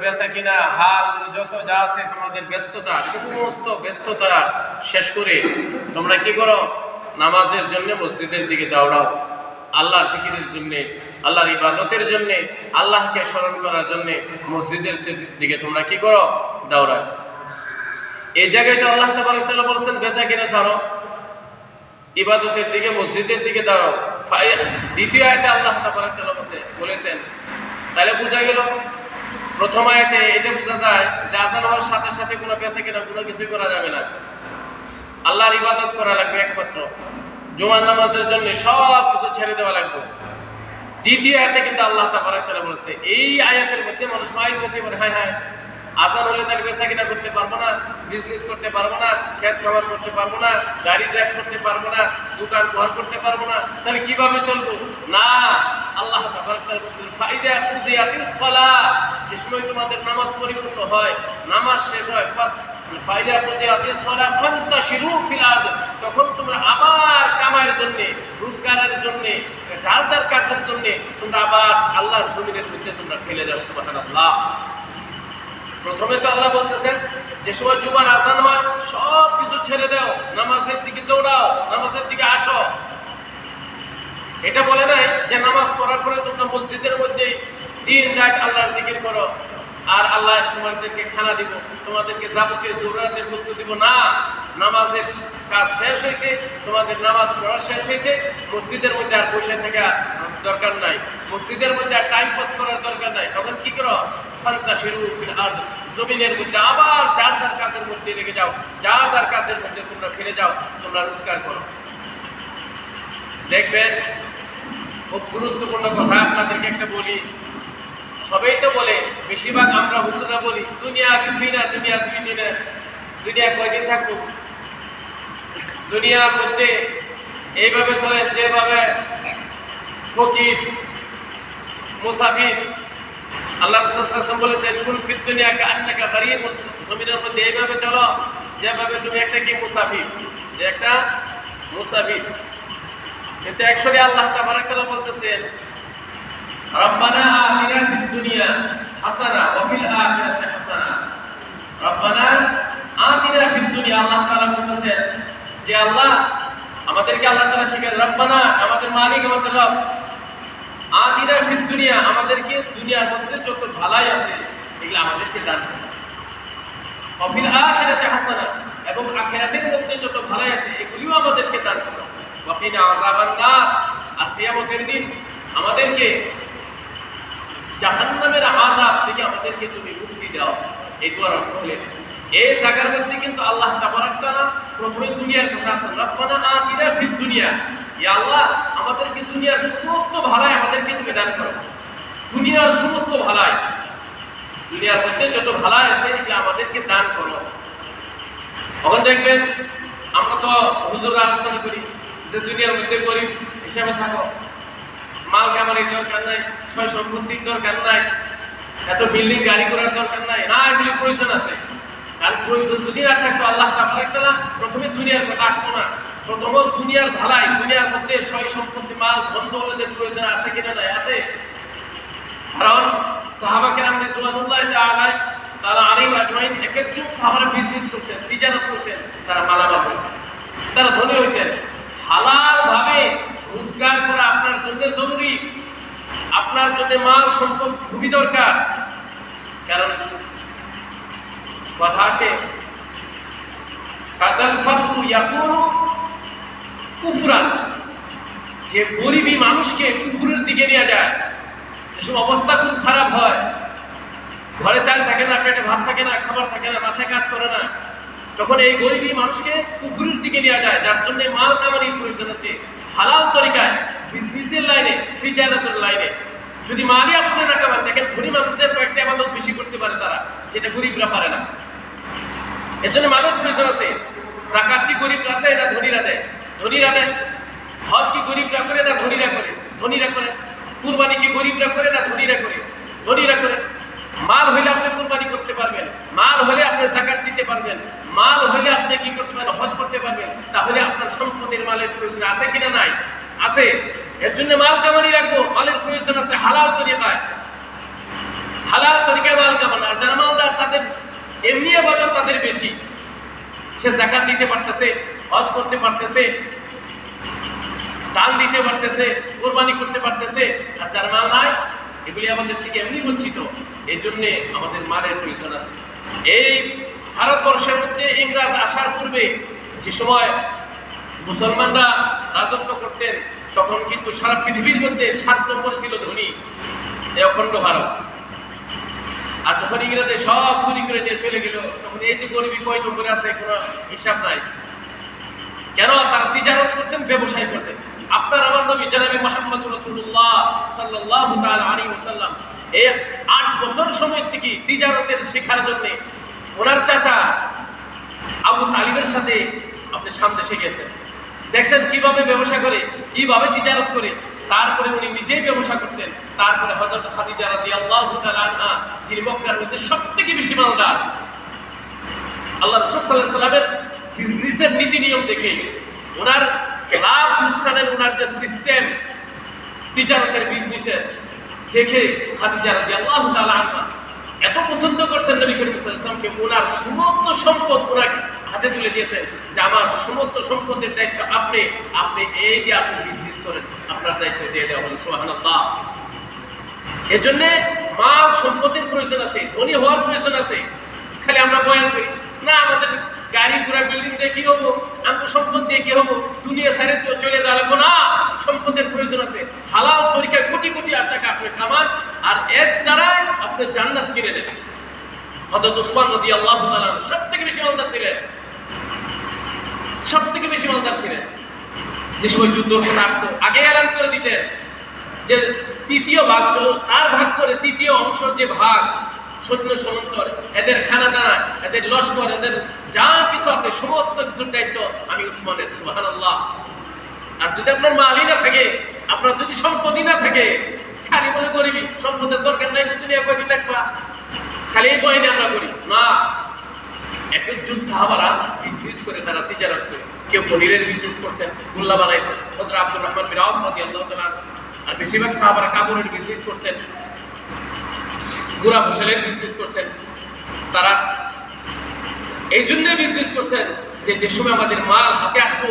বেচা কিনা, হাল, যত যা আছে তোমাদের ব্যস্ততা, সমস্ত ব্যস্ততা শেষ করে তোমরা কি করো? নামাজের জন্য মসজিদের দিকে দৌড়াও। আল্লাহর জিকিরের জন্য, আল্লাহর ইবাদতের জন্য, আল্লাহকে স্মরণ করার জন্য মসজিদের দিকে তোমরা কি করো? দৌড়াও। এই জায়গায় তো আল্লাহ তাআলা বলছেন, বেচা কিনা ছাড়ো। ইবাদতের দিকে, মসজিদের দিকে দাঁড়াও। দ্বিতীয় আয়তে আল্লাহ বলছে- বলেছেন তাহলে বোঝা গেল প্রথম আয়াতে এটা বোঝা যায় যে আজান হওয়ার সাথে সাথে কোনো পেশা কিনা কোনো কিছুই করা যাবে না। আল্লাহর ইবাদত করা লাগবে একমাত্র। জুমার নামাজের জন্য সব কিছু ছেড়ে দেওয়া লাগবে। দ্বিতীয় আয়াতে কিন্তু আল্লাহ তাবারক তাআলা বলেছে, এই আয়াতের মধ্যে মানুষ মাইজ হতে পারে হ্যাঁ হ্যাঁ। আজান হলে তার বেচা কিনা করতে পারব না বিজনেস করতে পারব না, খেত খাবার করতে পারব না, গাড়ি ড্রাইভ করতে পারব না, দোকান ঘর করতে পারব না, তাহলে কীভাবে চলবো? না, আল্লাহ ফাইদা কুদিয়াতিস সালাহ যে সময় তোমাদের নামাজ পরিপূর্ণ হয়, নামাজ শেষ হয় ফার্স্ট ফাইদা কুদিয়াতিস সালাহ ফান্তাশিরু ফিল আরদ, তখন তোমরা আবার কামাইয়ের জন্য, রোজগারের জন্য, যার যার কাজের জন্য তোমরা আবার আল্লাহর জমিনের মধ্যে তোমরা ফেলে যাও সুবহানাল্লাহ। প্রথমে তো আল্লাহ বলতেছেন, যে সময় জুমার আজান হয়, সব কিছু ছেড়ে দাও, নামাজের দিকে দৌড়াও, নামাজের দিকে আসো। এটা বলে নাই যে নামাজ পড়ার পরে তোমরা মসজিদের মধ্যে দিন রাত আল্লাহর জিকির করো, আর আল্লাহ তোমাদেরকে খানা দিব, তোমাদেরকে যাবতীয় জরুরাতের বস্তু দিব। না, নামাজের কাজ শেষ হয়েছে, তোমাদের নামাজ পড়া শেষ হয়েছে, মসজিদের মধ্যে আর বসে থাকা দরকার নাই। মসজিদের মধ্যে আর টাইম পাস করার দরকার নাই। তখন কি করো? জমিনের মধ্যে আবার যার যার কাজের মধ্যে লেগে যাও, যার যার কাজের মধ্যে তোমরা ফিরে যাও, তোমরা রোজগার করো। দেখবেন, খুব গুরুত্বপূর্ণ কথা আপনাদেরকে একটা বলি। সবাই তো বলে, বেশিরভাগ আমরা হুজুরা বলি, দুনিয়া কিছুই না, দুনিয়া দুই দিনে, দুনিয়া কয়দিন থাকব? দুনিয়ার মধ্যে এইভাবে চলে যেভাবে ফকির, মুসাফির আল্লাহ রসুল বলেছেন, কুল ফিদ দুনিয়া কা আন্নাকা গরিব জমিনের মধ্যে এইভাবে চলো যেভাবে তুমি একটা কি মুসাফির, যে একটা মুসাফির। কিন্তু একসঙ্গে আল্লাহ তাবারাক তাআলা বলতেছেন, রব্বানা আতিনা ফিদ দুনিয়া হাসানা ওয়া ফিল আখিরাতি হাসানা। রব্বানা আতিনা ফিদ দুনিয়া, আল্লাহ তাআলা বলতেছেন যে, আল্লাহ আমাদেরকে আল্লাহ তাআলা শিখান, রব্বানা আমাদের মালিক, আমাদের রব। আতিনা ফিদ দুনিয়া, আমাদেরকে দুনিয়ার মধ্যে যত ভালাই আছে, এগুলো আমাদেরকে দান করো। ওয়া ফিল আখিরাতি হাসানা এবং আখিরাতের মধ্যে যত ভালাই আছে, এগুলিও আমাদেরকে দান করো। ওয়া কিনা আযাবান নার, আর কিয়ামতের দিন আমাদেরকে জাহান্নামের আযাব থেকে আমাদেরকে তুমি মুক্তি দাও। এই দোয়ার অর্থ হলেন এই জায়গার মধ্যে কিন্তু আল্লাহ তাবারাক তাআলা প্রথমে দুনিয়ার কথা আছে, রব্বানা আতিনা ফিদ দুনিয়া। আল্লাহ, আমাদেরকে দুনিয়ার সমস্ত ভালাই আমাদেরকে তুমি দান করো। দুনিয়ার সমস্ত ভালাই দুনিয়ার মধ্যে যত ভালাই আছে, এগুলো আমাদেরকে দান করো। তখন দেখবেন, আমরা তো হুজুররা আলোচনা করি যে দুনিয়ার মধ্যে গরিব হিসাবে থাকো। মাল কামারির দরকার নাই, সয় সম্পত্তির দরকার নাই, এত বিল্ডিং, গাড়ি করার দরকার নাই, না, এগুলি প্রয়োজন আছে। কারণ প্রয়োজন যদি না থাকতো আল্লাহ তাআলা প্রথমে দুনিয়ার কথা আসতো না। প্রথম দুনিয়ার ভালাই, দুনিয়ার মধ্যে সয় সম্পত্তি, মাল দৌলতের প্রয়োজন আছে কিনা নাই? আছে। কারণ সাহাবা কেরাম রিজওয়ানুল্লাহ তাআলা তারা আলাইহিম আজমাইন এক একজন সাহাবারা বিজনেস করতেন তিজারত করতেন, তারা মালামাল হয়েছে তারা ধনী হয়েছেন। হালাল ভাবে রোজগার করা আপনার জন্য জরুরি। আপনার জন্য মাল, সম্পদ খুবই দরকার। কারণ কথা আসে, কাদাল ফাকরু ইয়াকুনু কুফরান। যে গরিবী মানুষকে কুফুরের দিকে নিয়ে যায়, এসব অবস্থা খুব খারাপ হয়। ঘরে চাল থাকে না, পেটে ভাত থাকে না, খাবার থাকে না, মাথায় কাজ করে না। তখন এই গরিবী মানুষকে পুকুরের দিকে নেওয়া যায়, যার জন্য মাল কামারির প্রয়োজন আছে, হালাল তরিকায় বিজনেসের লাইনে তিজারাতের লাইনে যদি মালই আপনি না কামান, দেখেন ধনী মানুষদের কয়েকটি আবাদত বেশি করতে পারে তারা, যেটা গরিবরা পারে না। এর জন্য মালের প্রয়োজন আছে। জাকাত কি গরিবরা দেয় না ধনীরা দেয়? ধনীরা দেয় হজ কি গরিবরা করে না ধনীরা করে? ধনীরা করে। কুরবানি কি গরিবরা করে না ধনীরা করে? ধনীরা করে। মাল হলে আপনি কুরবানি করতে পারবেন। মাল হলে আপনি জাকাত দিতে পারবেন। মাল হলে আপনি কি করতে পারবেন? হজ করতে পারবেন। তাহলে আপনার সম্পদের মালের প্রয়োজন আছে কিনা নাই? আছে। এর জন্য মাল কামানি রাখব। মালের প্রয়োজন আছে হালাল তরিকায়। হালাল তরিকায় মাল কামান। আর যারা মালদার, তাদের এমনি আবাদত তাদের বেশি। সে জাকাত দিতে পারতেছে। হজ করতে পারতেছে দান দিতে পারতেছে, কোরবানি করতে পারতেছে, আর যার মাল নাই, এগুলি আমাদের থেকে এমনি বঞ্চিত। এই জন্যে আমাদের মালের প্রয়োজন আছে। এই ভারতবর্ষের মধ্যে ইংরাজ আসার পূর্বে যে সময় মুসলমানরা রাজত্ব করতেন, তখন কিন্তু সারা পৃথিবীর মধ্যে সাত নম্বর ছিল ধনী এই অখণ্ড ভারত। আর যখন ইংরেজে সব চুরি করে নিয়ে চলে গেল, তখন এই যে গরিবী কয় নম্বরে আছে, কোনো হিসাব নাই। কেন তারা তিজারত করতেন? ব্যবসায় করতেন। আপনার আমার নবী জানাবি মোহাম্মদ রসুল্লাহ সাল্লাহ আলী ওসাল্লাম এই আট বছর সময় থেকে তিজারতের শেখার জন্যে ওনার চাচা আবু তালিবের সাথে আপনি সামনে শিখেছেন দেখছেন কীভাবে ব্যবসা করে, কীভাবে তিজারত করে? তারপরে উনি নিজেই ব্যবসা করতেন। তারপরে হজরত খাদিজা রাদিয়াল্লাহু তাআলা আনহা, যিনি মক্কার মধ্যে সবথেকে বেশি মালদার, আল্লাহ রসুল সাল্লাহ সাল্লামের বিজনেসের নীতি নিয়ম দেখে ওনার লাভ লোকসানের ওনার যে সিস্টেম তিজারতের বিজনেসের দেখে খাদিজা রাজি আল্লাহ এত পছন্দ করছেন নবী করিম সাল্লামকে ওনার সমস্ত সম্পদ ওনার হাতে তুলে দিয়েছেন। যে আমার সমস্ত সম্পদের দায়িত্ব আপনি আপনি এই যে আপনি বিজনেস করেন, আপনার দায়িত্ব দিয়ে দেওয়া হলো সোহানাল্লাহ এজন্য মাল সম্পদের প্রয়োজন আছে, ধনী হওয়ার প্রয়োজন আছে। খালি আমরা বয়ান করি, না আমাদের গাড়ি ঘোড়া বিল্ডিং দিয়ে কি হব? আমি তো সম্পদ দিয়ে কি হব? দুনিয়া সারে চলে লাগবো না। সম্পদের প্রয়োজন আছে। হালাল তরিকায় কোটি কোটি আর টাকা আপনি কামান, আর এর দ্বারা আপনি জান্নাত কিনে নেন হজরত ওসমান নদী আল্লাহ সব থেকে বেশি মালদার ছিলেন। সব থেকে বেশি মালদার ছিলেন। যে সময় যুদ্ধ করে আসতো, আগে এলান করে দিতেন। যে তৃতীয় ভাগ চার ভাগ করে তৃতীয় অংশ যে ভাগ সৈন্য সমন্তর এদের খানা দানা এদের লস্কর এদের যা কিছু আছে, সমস্ত কিছুর দায়িত্ব আমি উসমানের সুহান আল্লাহ আর যদি আপনার মালই না থাকে, আপনার যদি সম্পত্তি না থাকে, খালি বলে গরিবি, সম্পদের দরকার নাই তুমি কয়দিন দেখবা খালি এই বহিনী আমরা করি। না, এক একজন সাহাবারা বিজনেস করে, তারা তিজারত করে। কেউ পনিরের বিজনেস করছেন গুল্লা বানাইছেন হযরত আব্দুর রহমান রাদিয়াল্লাহু তাআলা আর বেশিরভাগ সাহাবারা কাপড়ের বিজনেস করছেন। গুড়া ফসলের বিজনেস করছেন। তারা এই জন্য বিজনেস করছেন যে যে সময় আমাদের মাল হাতে আসব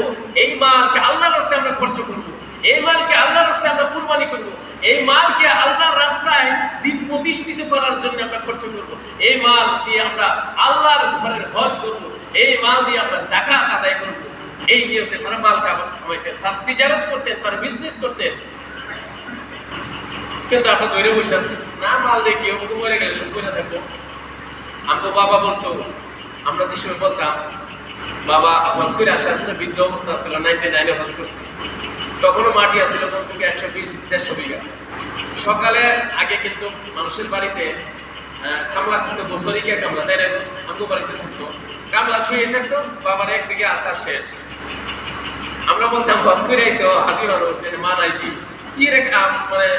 এই মালকে আল্লাহ রাস্তায় আমরা খরচ করব। এই মালকে আল্লাহ রাস্তায় আমরা কুরবানি করব। এই মালকে আল্লাহর রাস্তায় দিন প্রতিষ্ঠিত করার জন্য আমরা খরচ করব। এই মাল দিয়ে আমরা আল্লাহর ঘরের হজ করব। এই মাল দিয়ে আমরা জাকাত আদায় করব। এই নিয়তে তারা মাল কামাইতেন তার তিজারত করতেন তার বিজনেস করতেন কিন্তু আমরা ধরে বসে আছি। না মাল দেখি ও মরে গেলে সব করে থাকব। আমতো বাবা বলতো, আমরা যে সময় বলতাম, বাবা, হজ করে আসার জন্য বৃদ্ধ অবস্থা আসছিল নাইনটি নাইনে হজ করছে। তখনও মাটি আসছিল কম থেকে একশো বিশ, দেড়শো বিঘা। সকালে আগে কিন্তু মানুষের বাড়িতে কামলা থাকতো বছরিকে কামলা, তাই না? আমগো বাড়িতে থাকতো। কামলা শুয়ে থাকতো, বাবার এক একদিকে আসা শেষ। আমরা বলতাম, হজ করে আইসো, হাজির সেটা মা নাই কি রে কাম? মানে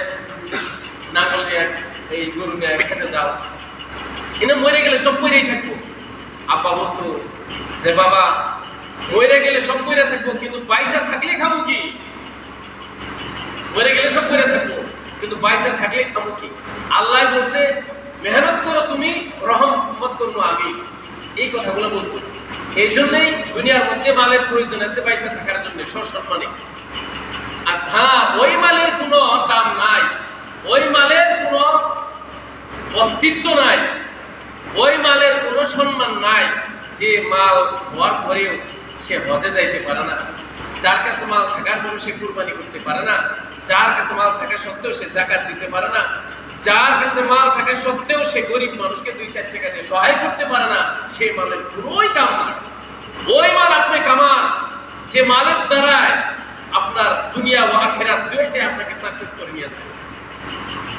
এই গরু খেতে যাও। এনে মরে গেলে সব কইরেই থাকব। আব্বা বলতো যে, বাবা, মরে গেলে সব থাকব, কিন্তু পয়সা থাকলে খাব কি? মরে গেলে সব থাকব, কিন্তু পয়সা থাকলে খাব কি? আল্লাহ বলছে, মেহনত করো তুমি, রহমত করব আমি। এই কথাগুলো বলতো। এই জন্যই দুনিয়ার মধ্যে মালের প্রয়োজন আছে পয়সা থাকার জন্য আর হ্যাঁ ওই মালের কোনো দাম নাই। ওই মালের কোনো অস্তিত্ব নাই। ওই মালের কোনো সম্মান নাই যে মাল হওয়ার পরেও সে হজে যাইতে পারে না। যার কাছে মাল থাকার পরেও সে কুরবানি করতে পারে না। যার কাছে মাল থাকা সত্ত্বেও সে জাকাত দিতে পারে না। যার কাছে মাল থাকা সত্ত্বেও সে গরিব মানুষকে দুই চার টাকা দিয়ে সহায় করতে পারে না সেই মালের কোনোই দাম নাই ওই মাল আপনি কামান। যে মালের দ্বারায় আপনার দুনিয়া ও আখেরাত দুইটাই আপনাকে সাকসেস করে নিয়ে যাবে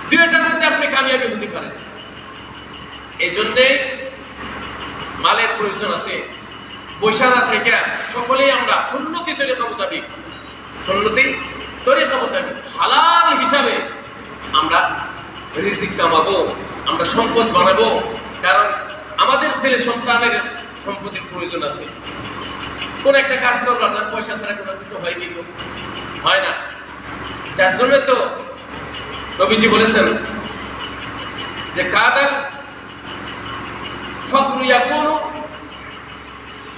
দুইটার মধ্যে আপনি কামিয়াবি হতে পারেন। এই জন্যে মালের প্রয়োজন আছে। বৈশাখা থেকে সকলেই আমরা সুন্নতি তরিকা মোতাবিক, সুন্নতি তরিকা মোতাবিক হালাল হিসাবে আমরা রিজিক কামাবো আমরা সম্পদ বানাবো। কারণ আমাদের ছেলে সন্তানের সম্পদের প্রয়োজন আছে। কোন একটা কাজ করবার পয়সা ছাড়া কোনো কিছু হয় কি গো? হয় না। যার জন্য তো নবীজি বলেছেন যে কাদাল ফকরু ইয়াকুনু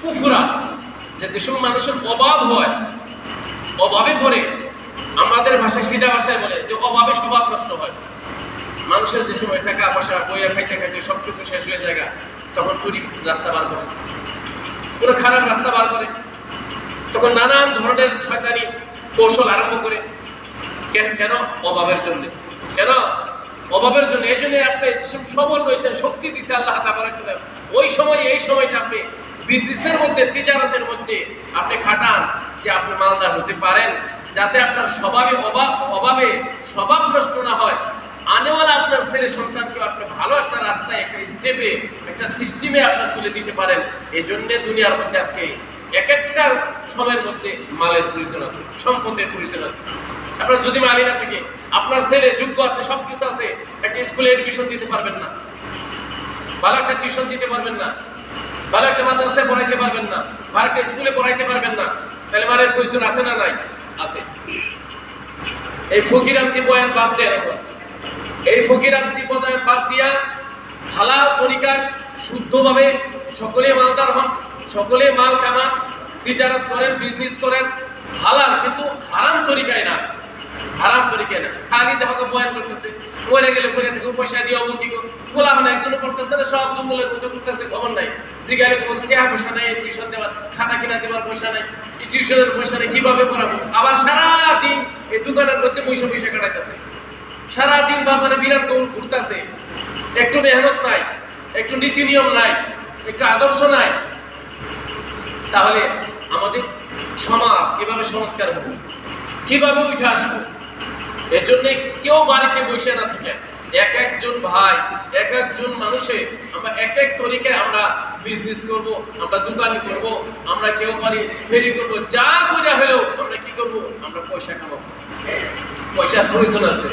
কুফরা যে যেসব মানুষের অভাব হয়, অভাবে পড়ে, আমাদের ভাষায় সিধা ভাষায় বলে যে অভাবে স্বভাব নষ্ট হয়। মানুষের যে সময় টাকা পয়সা, বইয়া খাইতে খাইতে সব কিছু শেষ হয়ে যায় তখন চুরি রাস্তা বার করে। কোনো খারাপ রাস্তা বার করে। তখন নানান ধরনের শয়তানি কৌশল আরম্ভ করে। কেন? কেন? অভাবের জন্য। কেন? অভাবের জন্য, এই জন্য আপনি সবল রয়েছেন, শক্তি দিচ্ছে আল্লাহ তাবারাক ওই সময়, এই সময়টা আপনি বিজনেসের মধ্যে, তিজারতের মধ্যে আপনি খাটান যে আপনি মালদার হতে পারেন, যাতে আপনার স্বভাবে অভাব, অভাবে স্বভাব নষ্ট না হয়। আনেওয়ালা আপনার ছেলে সন্তানকে আপনি ভালো একটা রাস্তায়, একটা স্টেপে একটা সিস্টেমে আপনার তুলে দিতে পারেন। এই জন্যে দুনিয়ার মধ্যে আজকে এক একটা সময়ের মধ্যে মালের প্রয়োজন আছে, সম্পদের প্রয়োজন আছে। আপনার যদি মালি না থাকে, আপনার ছেলে যোগ্য আছে সব কিছু আছে, একটা স্কুলে এডমিশন দিতে পারবেন না। ভালো একটা টিউশন দিতে পারবেন না। ভালো একটা মাদ্রাসায় পড়াইতে পারবেন না। ভালো একটা স্কুলে পড়াইতে পারবেন না। তাহলে মালের প্রয়োজন আছে না নাই? আছে। এই ফকিরান্তি বয়ান বাদ দেয় এখন। এই ফকিরান্তি বয়ান বাদ দিয়া হালাল তরিকায় শুদ্ধভাবে সকলে মালদার হন, সকলে মাল কামান, তিজারত করেন বিজনেস করেন, হালাল কিন্তু হারাম তরিকায় না। হারাম তরিকায় না খালি দেখো বয়ান করতেছে মরে গেলে পরে থেকে, পয়সা দিয়ে অবধি গোলা মানে একজনও করতেছে না, সব জঙ্গলের মধ্যে করতেছে খবর নাই। বলছে টাকা পয়সা নাই টিউশন দেওয়ার, খাতা কিনা দেওয়ার পয়সা নাই টিউশনের পয়সা নেই, কীভাবে পড়াবো? আবার সারা দিন এই দোকানের মধ্যে পয়সা পয়সা কাটাইতেছে। সারা দিন বাজারে বিরাট দৌড় ঘুরতেছে। একটু মেহনত নাই, একটু নীতি নিয়ম নাই, একটু আদর্শ নাই। তাহলে আমাদের সমাজ কীভাবে সংস্কার হবে। কীভাবে উঠে আসব? এর জন্য কেউ বাড়িতে বসে না থাকে। এক একজন ভাই, এক একজন মানুষে আমরা এক এক তরিকায় আমরা বিজনেস করব, আমরা দোকানি করব, আমরা কেউ পারি ফেরি করব, যা করে হলেও আমরা কি করব? আমরা পয়সা কামাবো পয়সার প্রয়োজন আছে।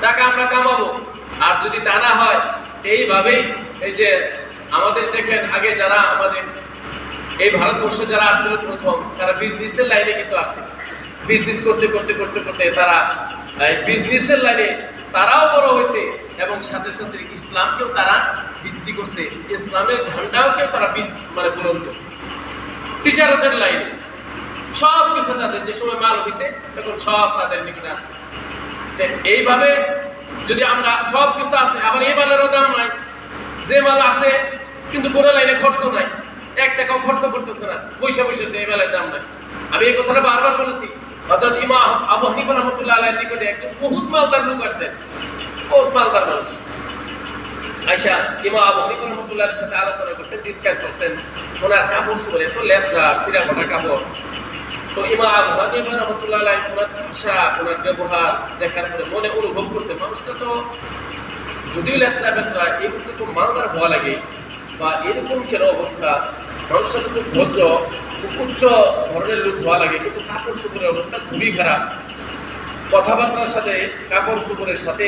টাকা আমরা কামাবো। আর যদি তা না হয়, এইভাবেই এই যে আমাদের দেখেন, আগে যারা আমাদের এই ভারতবর্ষে যারা আসছিল প্রথম, তারা বিজনেসের লাইনে কিন্তু আসছে বিজনেস করতে করতে করতে করতে তারা বিজনেসের লাইনে তারাও বড় হয়েছে এবং সাথে সাথে ইসলামকেও তারা বৃদ্ধি করছে। ইসলামের ঝান্ডাও কেউ তারা মানে পূরণ করছে। তিজারতের লাইনে সব কিছু তাদের যে সময় মাল হয়েছে তখন সব তাদের নিকটে আসছে। এইভাবে যদি আমরা সব কিছু আছে, আবার এই মালেরও দাম নাই। যে মাল আছে, কিন্তু কোনো লাইনে খরচ নাই। এক টাকাও খরচ করতেছে না। পয়সা পয়সা এই মালের দাম নাই। আমি এই কথাটা বারবার বলেছি। হজরত ইমাম আবু হানিফা রহমতুল্লাহ আলাইহির নিকটে একজন বহুত মালদার লোক আসছেন বহুত মালদার মানুষ। আয়সা ইমাম আবু হানিফা রহমতুল্লাহর সাথে আলোচনা করছেন ডিসকাস করছেন। ওনার কাপড় চোপড় এত লেপরা সিরা ফাটা কাপড়। তো ইমাম আবু হানিফা রহমতুল্লাহ আলাইহি ওনার ভাষা ওনার ব্যবহার দেখার পরে মনে অনুভব করছে, মানুষটা তো যদিও লেত্রা বেত্রা এই তো মালদার হওয়া লাগে, বা এরকম কেন অবস্থা? মানুষটা খুব ভদ্র, খুব উচ্চ ধরনের লোক হওয়া লাগে, কিন্তু কাপড় চোপড়ের অবস্থা খুবই খারাপ। কথাবার্তার সাথে, কাপড় চোপড়ের সাথে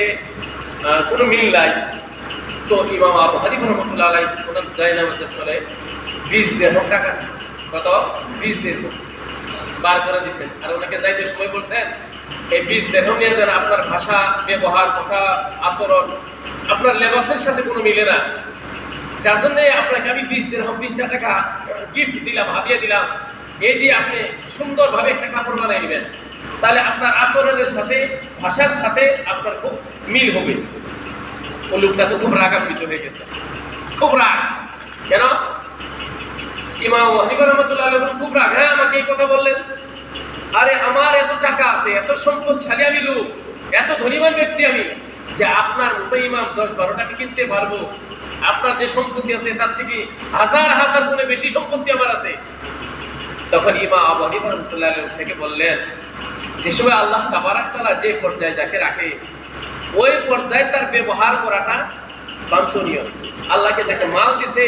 কোনো মিল নাই। তো ইমাম আবু হানিফ রহমতুল্লাহ আলাই ওনার জায় নামাজের ফলে বিশ দেড় টাকা কত? বিশ দেড় বার করে দিচ্ছেন আর ওনাকে যাইতে সময় বলছেন, এই বিশ দেড় নিয়ে যেন আপনার ভাষা, ব্যবহার, কথা, আচরণ, আপনার লেবাসের সাথে কোনো মিলে না। যার জন্য আপনাকে আমি বিশ দিন বিশটা টাকা গিফট দিলাম হাতিয়ে দিলাম এই দিয়ে আপনি সুন্দরভাবে একটা কাপড় বানিয়ে নেবেন। তাহলে আপনার আচরণের সাথে ভাষার সাথে আপনার খুব মিল হবে। ও লোকটা তো খুব রাগান্বিত হয়ে গেছে। খুব রাগ। কেন? ইমাম হানিফা রহমতুল্লাহ বলেন, খুব রাগ। হ্যাঁ আমাকে এই কথা বললেন। আরে আমার এত টাকা আছে এত সম্পদশালী আমি লোক এত ধনীমান ব্যক্তি আমি যে আপনার মতো ইমাম দশ বারো টাকা কিনতে পারব। আপনার যে সম্পত্তি আছে, তার থেকে হাজার হাজার গুণে বেশি সম্পত্তি আমার আছে। তখন ইমা আবু হানিফা রহমতুল্লাহ থেকে বললেন, যে সময় আল্লাহ তাবারাকতালা যে পর্যায়ে যাকে রাখে, ওই পর্যায়ে তার ব্যবহার করাটা বাঞ্ছনীয়। আল্লাহকে যাকে মাল দিছে,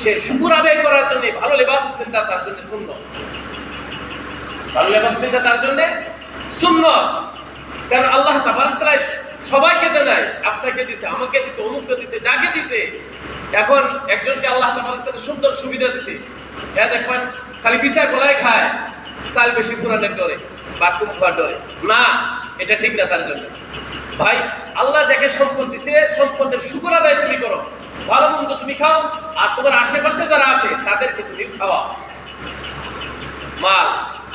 সে শুকুর আদায় করার জন্য, ভালো লেবাস চিন্তা তার জন্য শূন্য ভালো লেবাস চিন্তা তার জন্য শূন্য কারণ আল্লাহ তাবারাক তাআলা সবাইকে দেয় নাই, আপনাকে দিছে, আমাকে দিছে, অমুককে দিছে, যাকে দিছে। এখন একজনকে আল্লাহ তাআলা সুন্দর সুবিধা দিছে। হ্যাঁ দেখবেন, খালি বিচার গলায় খায়, চাল বেশি কোরআনের ডরে বাথরুম খাওয়ার ডরে না, এটা ঠিক না তার জন্য। ভাই, আল্লাহ যাকে সম্পদ দিছে, সম্পদের শুকর আদায় তুমি করো। ভালো মন্দ তুমি খাও, আর তোমার আশেপাশে যারা আছে, তাদেরকে তুমি খাওয়াও। মাল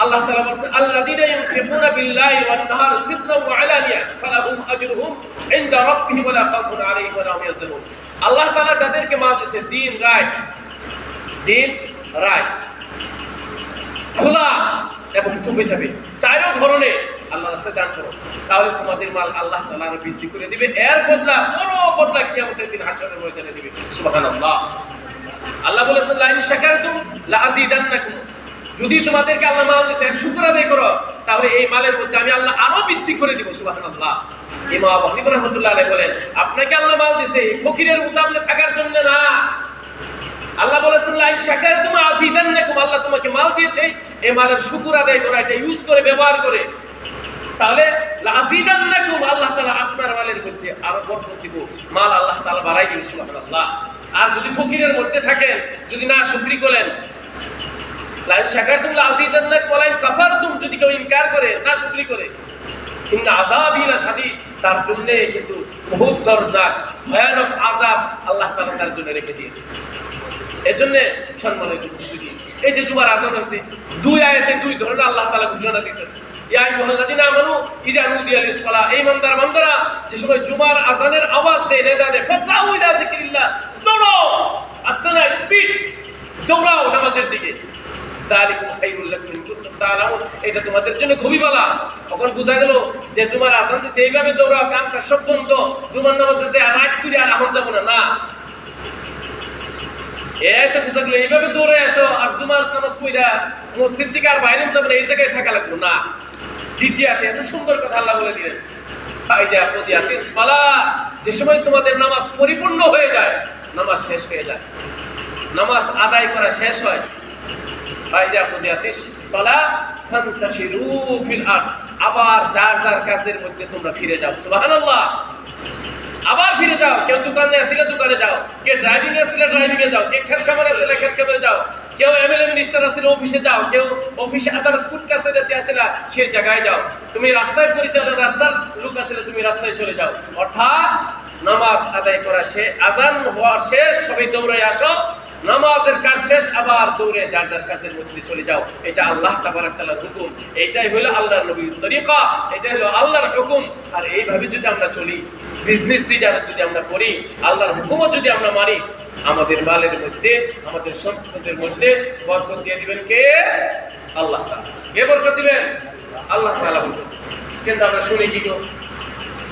আল্লাহ তাআলা বলেন আল্লাযীনা ইউনফিকুনা বিল্লাহি ওয়ান নাহার সিররান ওয়া আলানিয়া ফালাহুম আজরুহুম ইনদা রাব্বিহিম ওয়া লা খাউফুন আলাইহিম ওয়া হুম ইয়াহজানুন আল্লাহ তাআলা যাদেরকে মাল দিয়েছে দিন, রাত দিন, রাত, খোলা এবং চুপে চাপে চারো ধরনে আল্লাহ রাস্তায় দান করো। তাহলে তোমাদের মাল আল্লাহ তাআলা আরও বৃদ্ধি করে দিবে। এর বদলা বড় বদলা কিয়ামতের দিন হাসরের ময়দানে দিবে। সুবহানাল্লাহ। আল্লাহ বলেছেন, লাইন শাকারতুম লাযিদান্নাকুম যদি তোমাদেরকে আল্লাহ মাল দিয়েছে, শুকর আদায় করো, তাহলে এই মালের মধ্যে আমি আল্লাহ আরও বৃদ্ধি করে দিব, সুবহানাল্লাহ। ইমাম আবু হানিফা রাহমাতুল্লাহ বলেন, আপনাকে আল্লাহ মাল দিয়েছে, এই ফকিরের মতো থাকার জন্য না। আল্লাহ বলেছেন, লাইন শাকার তুমি আজিদান্নাকুম আল্লাহ তোমাকে মাল দিয়েছে, এই মালের শুকর আদায় করা, এটা ইউজ করে, ব্যবহার করে। তাহলে লাজিদান্নাকুম আল্লাহ তাআলা আপনার মালের মধ্যে আরও বরকত দিব, মাল আল্লাহ তাআলা বাড়াই দিবে, সুবহানাল্লাহ। আর যদি ফকিরের মধ্যে থাকেন, যদি না শুকরি করেন লাইন শাকারতুম লাজিদান্নাক ওয়ালাইন কাফারতুম, যদি কেউ ইনকার করে, না শুকরি করে, ইন্না আযাবি লাশাদীদ তার জন্য কিন্তু বহুত দর্দনাক, ভয়ানক আযাব আল্লাহ তাআলা তার জন্য রেখে দিয়েছে। এজন্য সম্মানিত উপস্থিতি, এই যে আজান হয়েছে, দুই দুই ধরনের আল্লাহ তাআলা ঘোষণা দিয়েছেন। যে সময় জুমার আজানের আওয়াজ দেয় দৌড়াও, আস্তানা, স্পিড, দৌড়াও নামাজের দিকে। এটা তোমাদের জন্য খুবই ভালো। তখন বোঝা গেল যে জুমার আজান দিছে, এইভাবে দৌড়াও কাম কাজ সব বন্ধ। জুমার নামাজে যে রাত করে আর আহন যাব না না। তো বুঝা গেল, এইভাবে দৌড়ে আসো আর জুমার নামাজ পড়া, মসজিদ থেকে আর বাইরে যাবে না, এই জায়গায় থাকা লাগবে, না। দ্বিতীয়াতে, এত সুন্দর কথা আল্লাহ বলে দিলেন। যে সময় তোমাদের নামাজ পরিপূর্ণ হয়ে যায়, নামাজ শেষ হয়ে যায়। নামাজ আদায় করা শেষ হয়। ফাইজা প্রদিয়াতে সালা ফান্তাশিরু ফিল আরদ। আবার যার যার কাজের মধ্যে তোমরা ফিরে যাও। সুবহানাল্লাহ। আবার ফিরে যাও। কেউ দোকানে আসলে দোকানে যাও। কে ড্রাইভিং আসলে ড্রাইভিং এ যাও। কে খেত খামারে আসলে খেত খামারে যাও। কেউ এমএলএ মিনিস্টার আসলে অফিসে যাও। কেউ অফিসে আদালত কোর্ট কাছারিতে আসলে সেই জায়গায় যাও। তুমি রাস্তায় পরিচালনা, রাস্তার লোক আসলে তুমি রাস্তায় চলে যাও। অর্থাৎ নামাজ আদায় করা সে আজান হওয়া শেষ, সবাই দৌড়ে আসো। নামাজের কাজ শেষ, আবার দৌড়ে যার যার কাজের মধ্যে চলে যাও। এটা আল্লাহ তাবারাক তাআলার হুকুম। এটাই হলো আল্লাহর নবীর তরিকা। এটা হলো আল্লাহর হুকুম। আর এইভাবে যদি আমরা চলি বিজনেস দিজার যদি আমরা করি, আল্লাহর হুকুমও যদি আমরা মানি, আমাদের মালের মধ্যে, আমাদের সম্পদের মধ্যে বরকত দিয়ে দিবেন কে? আল্লাহ কে বরকত দিবেন? আল্লাহ তাআলা কিন্তু আমরা শুনি কি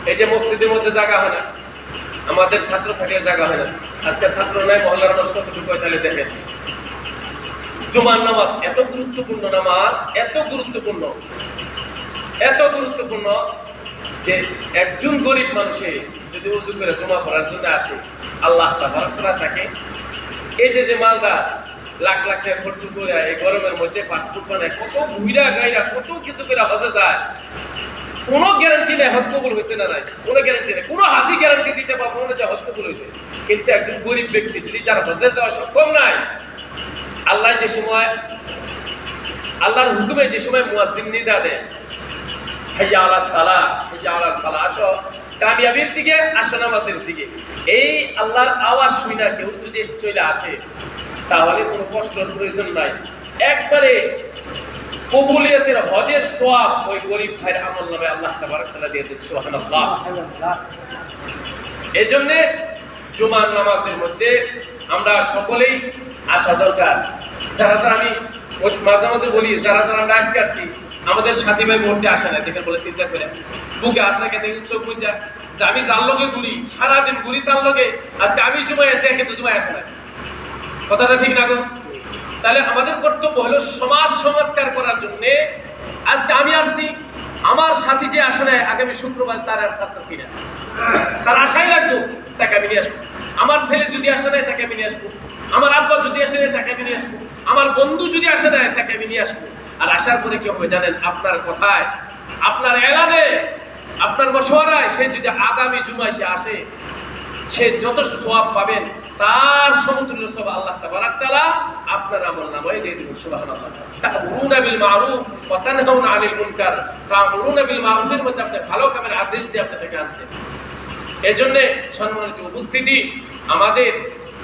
এই যে মসজিদের মধ্যে জায়গা হয় না। আমাদের ছাত্র থাকলে জায়গা হয় না। আজকে ছাত্র নাই, মহল্লার মানুষ কতটুকু হয় তাহলে দেখেন। জুমার নামাজ, এত গুরুত্বপূর্ণ নামাজ, এত গুরুত্বপূর্ণ। এত গুরুত্বপূর্ণ যে একজন গরিব মানুষে যদি উজু করে জমা করার জন্য আসে, আল্লাহ তাবারকরা থাকে। এই যে যে মালদা লাখ লাখ টাকা খরচ করে এই গরমের মধ্যে পাসপোর্ট বানায়, কত ঘুরা গাইরা কত কিছু করে হজে যায়। কোনো গ্যারান্টি নেই হজ কবুল হয়েছে না নাই? কোনো গ্যারান্টি নেই। কোনো হাজি গ্যারান্টি দিতে পারব না যে হজ কবুল হয়েছে কিন্তু একজন গরিব ব্যক্তি যদি যার হজে যাওয়া সক্ষম নাই, আল্লাহ যে সময়, আল্লাহর হুকুমে যে সময় মুয়াজ্জিন নিদা দেয় হাইয়া আলা সালা হাইয়া আলা ফালা, আসো। কামিয়াবির দিকে, আসো নামাজের দিকে। এই আল্লাহর আওয়াজ শুই না কেউ যদি চলে আসে, তাহলে কোনো কষ্টের প্রয়োজন নাই। একবারে কবুলিয়তের হজের সোয়াব ওই গরিব ভাইয়ের আমল নামে আল্লাহ তাবারক দিয়ে সুবহানাল্লাহ। এই জন্যে জুমার নামাজের মধ্যে আমরা সকলেই আসা দরকার। যারা যারা আমি মাঝে মাঝে বলি যারা যারা আমরা আজকে আসছি আমাদের সাথী ভাই মুহূর্তে আসে না দেখে বলে চিন্তা করে বুকে রেখে দেখুন চোখ বুঝা যে আমি যার লগে ঘুরি সারাদিন ঘুরি তার লগে আজকে আমি জুমায় আসি কিন্তু জুমায় আসে না কথাটা ঠিক না গো? তাহলে আমাদের কর্তব্য হলো সমাজ সংস্কার করার জন্য আজকে আমি আসছি, আমার সাথী যে আসে না আগামী শুক্রবার তার আর ছাড়তেছি না। তার আশাই লাগতো, তাকে আমি নিয়ে আসব। আমার ছেলে যদি আসে না তাকে আমি নিয়ে আসব। আমার আব্বা যদি আসে না তাকে আমি নিয়ে আসব। আমার বন্ধু যদি আসে না তাকে আমি নিয়ে আসব। আর আসার পরে কি হবে জানেন? আপনার কথায়, আপনার এলানে, আপনার মশওয়ারায় সে যদি আগামী জুমায় সে আসে, সে যত সোয়াব পাবেন তার সমতুল্য সব আল্লাহ তাবারাক তাআলা আপনার আমল নামায় দিয়ে দিবেন, সুবহানাল্লাহ। তা'মুরুনা বিল মারুফ ওয়া তানহাউনা আনিল মুনকার। তা'মুরুনা বিল মারুফের মধ্যে আপনি ভালো কামের আদেশ দিয়ে আপনি থেকে আনছেন। এই জন্যে সম্মানিত উপস্থিতি আমাদের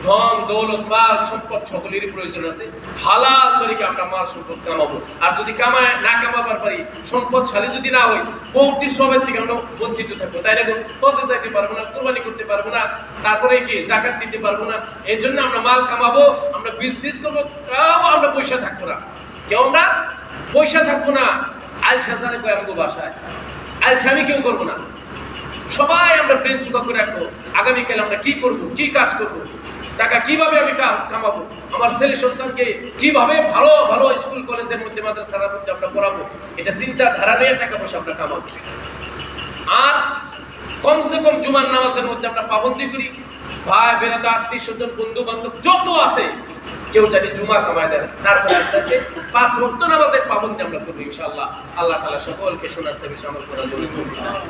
ধন, দৌলত, মাল, সম্পদ সকলেরই প্রয়োজন আছে। হালাল তরিকে আমরা মাল, সম্পদ কামাবো। আর যদি কামায়, না কামাবার পারি, সম্পদশালী যদি না হই বহুটি সবের থেকে আমরা বঞ্চিত থাকব। তাই না পথে যাইতে পারব না, কোরবানি করতে পারব না, তারপরে কি জাকাত দিতে পারব না, এই জন্য আমরা মাল কামাবো, আমরা বিজনেস করব, তাও আমরা পয়সা থাকব না। কেউ আমরা পয়সা থাকব না। আল সাজানে কয় আমাকে বাসায়। আলসামি কেউ করব না। সবাই আমরা ব্রেন চুকা করে রাখব। আগামীকাল আমরা কি করব? কি কাজ করব? টাকা কীভাবে আমি কামাবো? আমার ছেলে সন্তানকে কীভাবে ভালো ভালো স্কুল, কলেজের মধ্যে মাদ্রাসার মধ্যে আমরা পড়াবো? এটা চিন্তা ধারা নিয়ে টাকা পয়সা আমরা কামাবো। আর কমসে কম জুমার নামাজের মধ্যে আমরা পাবন্দি করি। ভাই বেড়াদা আত্মীয় স্বজন বন্ধু বান্ধব যত আছে, কেউ জানি জুমা কামায় দেয় তারপরে আস্তে আস্তে পাঁচ ভক্ত নামাজের পাবন্দি আমরা করব ইনশাআল্লাহ। আল্লাহ তালা সকলকে শোনার সে বিষয়ে আমল করার জন্য দান।